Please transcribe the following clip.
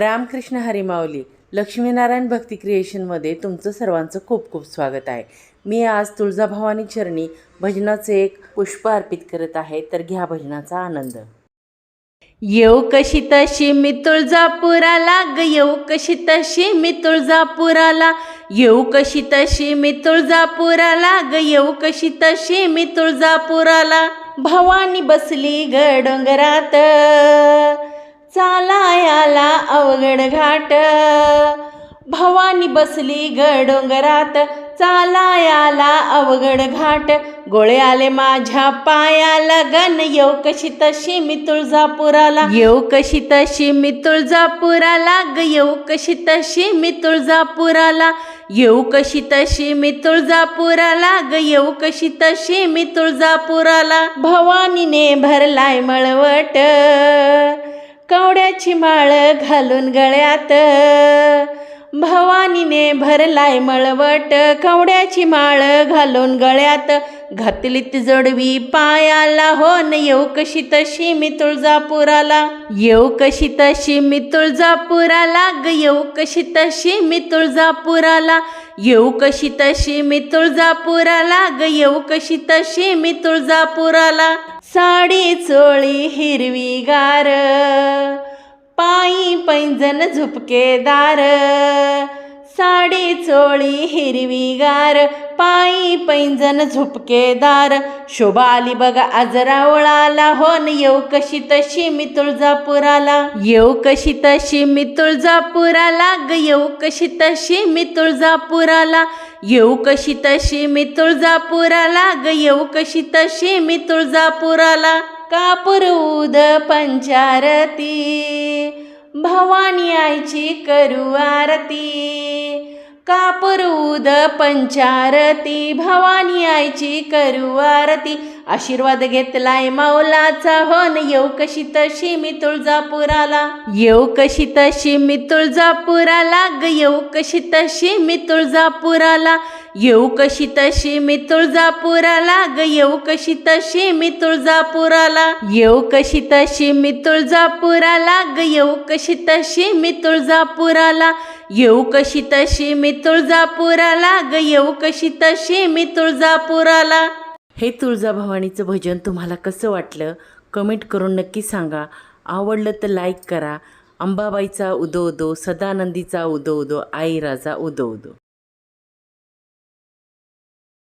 रामकृष्ण हरिमावली लक्ष्मीनारायण भक्ती क्रिएशनमध्ये तुमचं सर्वांचं खूप खूप स्वागत आहे. मी आज तुळजाभवानी चरणी भजनाचे एक पुष्प अर्पित करत आहे तर घ्या भजनाचा आनंद. येऊ कशी तशी मी तुळजापुराला ग येऊ कशी तशी मी तुळजापुराला. येऊ कशी तशी मी तुळजापुराला ग येऊ कशी तशी मी तुळजापुराला. भवानी बसली ग डोंगरात. चालायाला अवघड घाट. भवानी बसली गडोंगरात चालायाला अवघड घाट. गोळे आले माझ्या पायाला गण येऊ कशी तशी मी तुळजापुराला. येऊ कशी तशी मी तुळजापुराला ग येऊ कशी तशी मी तुळजापुराला. येऊ कशी तशी मी तुळजापुराला ग येऊ कशी तशी मी तुळजापुराला. भवानीने भरलाय मळवट. कवड्याची माळ घालून गळ्यात. भवानीने भरलाय मळवट कवड्याची माळ घालून गळ्यात. घातलीत जोडवी पायाला हो न येऊ कशी तशी मी तुळजापुराला. येऊ कशी तशी मी तुळजापुराला ग येऊ कशी तशी मी तुळजापुराला. येऊ कशी तशी मी तुळजापुराला ग येऊ कशी तशी मी तुळजापुराला. साडी चोळी हिरवीगार पायी पैंजण झुपकेदार साडी चोळी हिरवीगार पायी पैंजण झुपकेदार शोभा आली बघा आज रावळाला हो न येऊ कशी तशी मी तुळजापुराला. येऊ कशी तशी मी तुळजापुराला ग येऊ कशी तशी मी तुळजापुराला. येऊ कशी तशी मी तुळजापुराला ग येऊ कशी तशी मी तुळजापुराला. कापूर उद पंचारती? भवानी आईची करू आरती. कापरूद उद पंचारती? भवानी आईची करू आरती. आशीर्वाद घेतलाय माऊलाचा. होन येऊ कशी तशी मी तुळजापुराला. येऊ कशी तशी मी तुळजापुराला. ग येऊ कशी तशी मी तुळजापुराला. येऊ कशी तशी मी तुळजापुराला. ग येऊ कशी तशी मी तुळजापुराला. येऊ कशी तशी मी तुळजापुराला. ग येऊ कशी तशी मी तुळजापुराला. येऊ कशी तशी मी तुळजापुराला ग येऊ कशी तशी मी तुळजापुराला. हे तुळजाभवानीचं भजन तुम्हाला कसं वाटलं? कमेंट करून नक्की सांगा. आवडलं तर लाईक करा. अंबाबाईचा उदो उदो सदानंदीचा उदो उदो आई राजा उदो उदो.